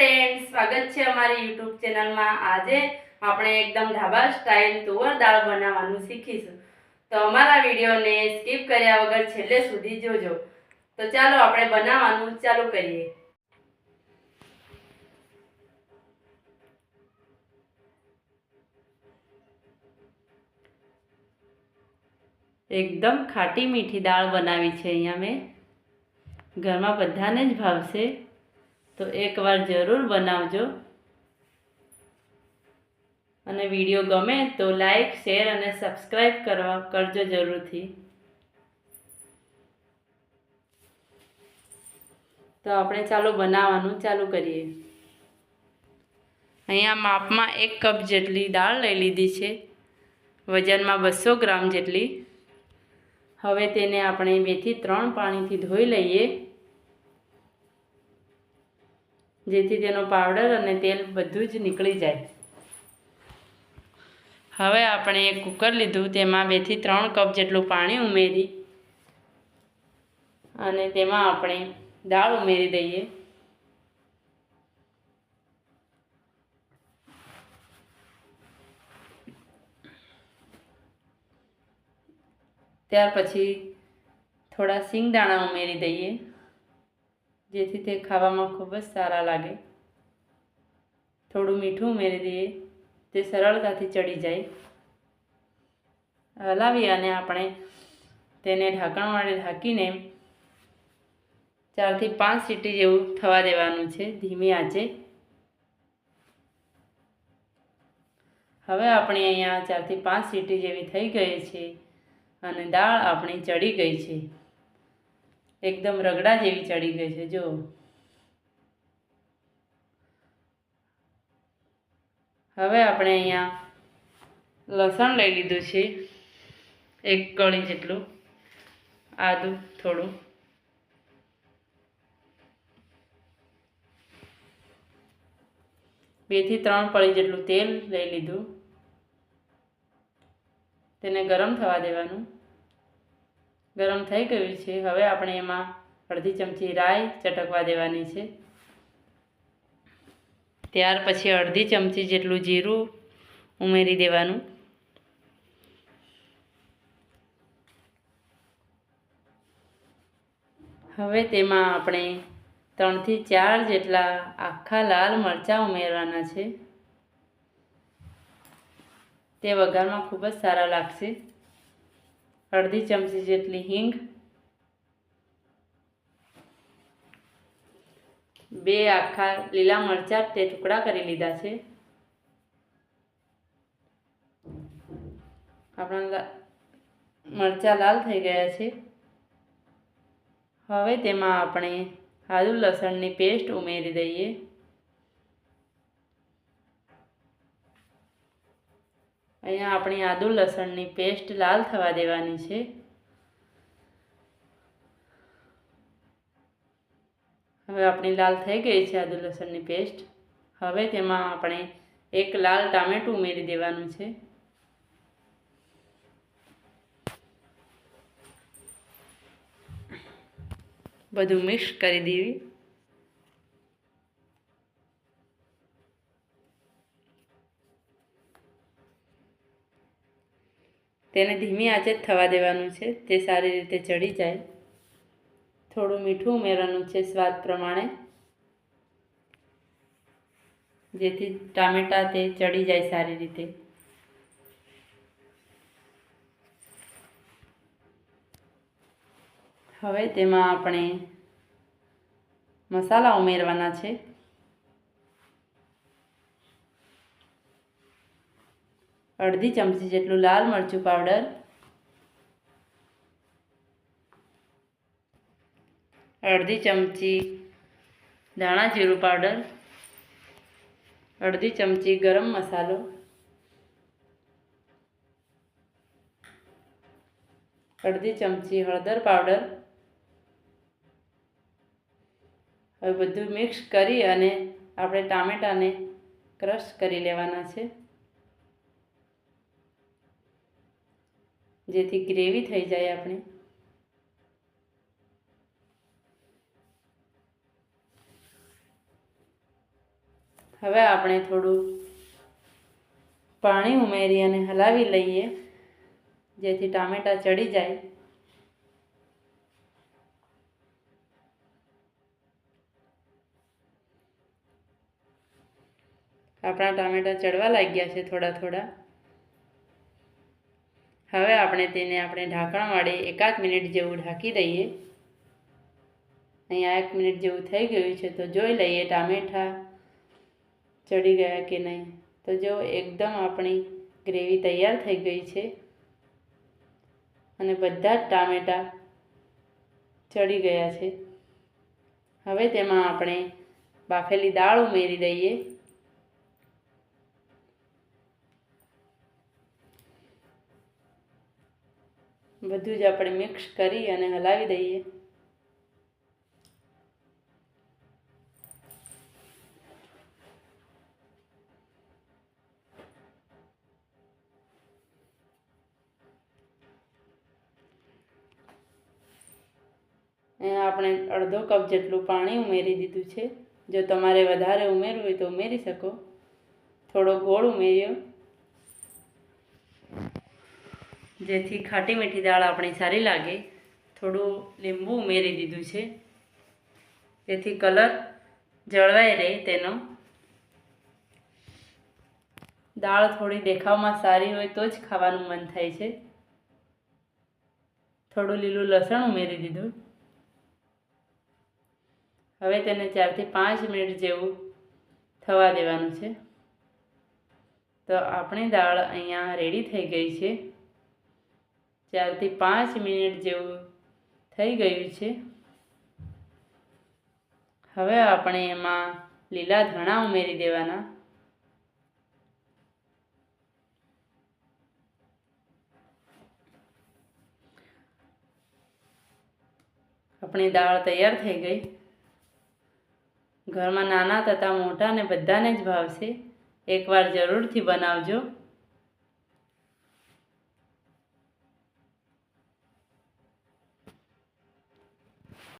Friend સ્વાગત છે અમારી યુટ્યુબ ચેનલમાં આજે આપણે એકદમ ઢાબા સ્ટાઇલ તુવર દાળ બનાવવાનું શીખીશું. તો અમારા વિડીયોને સ્કીપ કર્યા વગર છેલ્લે સુધી જોજો. તો ચાલો આપણે બનાવવાનું ચાલુ કરીએ. એકદમ ખાટી મીઠી દાળ બનાવી છે અહીંયા મેં. ઘરમાં બધાને જ ભાવશે. તો એકવાર જરૂર બનાવજો. અને વીડિયો ગમે તો લાઈક, શેર અને સબસ્ક્રાઈબ કરવા કરજો જરૂરથી. તો આપણે ચાલો બનાવવાનું ચાલુ કરીએ. અહીંયા માપમાં એક કપ જેટલી દાળ લઈ લીધી છે. વજનમાં બસો ગ્રામ જેટલી. હવે તેને આપણે બેથી ત્રણ પાણીથી ધોઈ લઈએ. જેથી તેનો પાવડર અને તેલ બધું જ નીકળી જાય. હવે આપણે એક કુકર લીધું, તેમાં બેથી ત્રણ કપ જેટલું પાણી ઉમેરી અને તેમાં આપણે દાળ ઉમેરી દઈએ. ત્યાર પછી થોડા સિંગદાણા ઉમેરી દઈએ. જેથી તે ખાવામાં ખૂબ જ સારા લાગે. થોડું મીઠું ઉમેરી દઈએ. તે સરળતાથી ચડી જાય. હલાવી અને આપણે તેને ઢાંકણ વાળે ઢાંકીને ચારથી પાંચ સીટી જેવું થવા દેવાનું છે ધીમી આંચે. હવે આપણે અહીંયા ચારથી પાંચ સીટી જેવી થઈ ગઈ છે અને દાળ આપણી ચડી ગઈ છે. એકદમ રગડા જેવી ચડી ગઈ છે જો હવે આપણે અહીંયા લસણ લઈ લીધું છે, એક કળી જેટલું, આદું થોડું. બેથી ત્રણ પળી જેટલું તેલ લઈ લીધું. તેને ગરમ થવા દેવાનું. ગરમ થઈ ગયું છે. હવે આપણે એમાં અડધી ચમચી રાઈ ચટકવા દેવાની છે. ત્યાર પછી અડધી ચમચી જેટલું જીરું ઉમેરી દેવાનું. હવે તેમાં આપણે ત્રણથી ચાર જેટલા આખા લાલ મરચાં ઉમેરવાના છે. તે વઘારમાં ખૂબ જ સારા લાગશે. અડધી ચમચી જેટલી હિંગ, બે આખા લીલા મરચાં તે ટુકડા કરી લીધા છે. આપણા મરચાં લાલ થઈ ગયા છે. હવે તેમાં આપણે આદુ લસણની પેસ્ટ ઉમેરી દઈએ. અહીંયા આપણી આદુ લસણની પેસ્ટ લાલ થવા દેવાની છે. હવે આપણી લાલ થઈ ગઈ છે આદુ લસણની પેસ્ટ. હવે તેમાં આપણે એક લાલ ટામેટું ઉમેરી દેવાનું છે. બધું મિક્સ કરી દેવી. તેને ધીમી આંચે જ થવા દેવાનું છે. તે સારી રીતે ચડી જાય. થોડું મીઠું ઉમેરવાનું છે સ્વાદ પ્રમાણે. જેથી ટામેટાં તે ચડી જાય સારી રીતે. હવે તેમાં આપણે મસાલા ઉમેરવાના છે. અડધી ચમચી જેટલું લાલ મરચું પાવડર, અડધી ચમચી ધાણા જીરું પાવડર, અડધી ચમચી ગરમ મસાલો, અડધી ચમચી હળદર પાવડર. હવે બધું મિક્સ કરી અને આપણે ટામેટાને ક્રશ કરી લેવાના છે. જેથી ગ્રેવી થઈ જાય આપણી. હવે આપણે થોડું પાણી ઉમેરી અને હલાવી લઈએ, જેથી ટામેટાં ચડી જાય. આપણા ટામેટાં ચડવા લાગ્યા છે થોડા થોડા. હવે આપણે તેને આપણે ઢાંકણ વાળી એકાદ મિનિટ જેવું ઢાંકી દઈએ. અહીંયા એક મિનિટ જેવું થઈ ગયું છે, તો જોઈ લઈએ ટામેઠા ચડી ગયા કે નહીં. તો જો એકદમ આપણી ગ્રેવી તૈયાર થઈ ગઈ છે અને બધા જ ટામેટાં ચડી ગયા છે. હવે તેમાં આપણે બાફેલી દાળ ઉમેરી દઈએ. બધું જ આપણે મિક્સ કરી અને હલાવી દઈએ. આપણે અડધો કપ જેટલું પાણી ઉમેરી દીધું છે. જો તમારે વધારે ઉમેરવું હોય તો ઉમેરી શકો. થોડો ગોળ ઉમેર્યો. જેથી ખાટી મીઠી દાળ આપણી સારી લાગે. થોડું લીંબુ ઉમેરી દીધું છે. જેથી કલર જળવાઈ રહે તેનો. દાળ થોડી દેખાવમાં સારી હોય તો જ ખાવાનું મન થાય છે. થોડું લીલું લસણ ઉમેરી દીધું. હવે તેને ચારથી પાંચ મિનિટ જેવું થવા દેવાનું છે. તો આપણી દાળ અહીંયા રેડી થઈ ગઈ છે. ચારથી પાંચ મિનિટ જેવું થઈ ગયું છે. હવે આપણે એમાં લીલા ધાણા ઉમેરી દેવાના. આપણી દાળ તૈયાર થઈ ગઈ. ઘરમાં નાના તથા મોટાને બધાને જ ભાવશે. એકવાર જરૂરથી બનાવજો.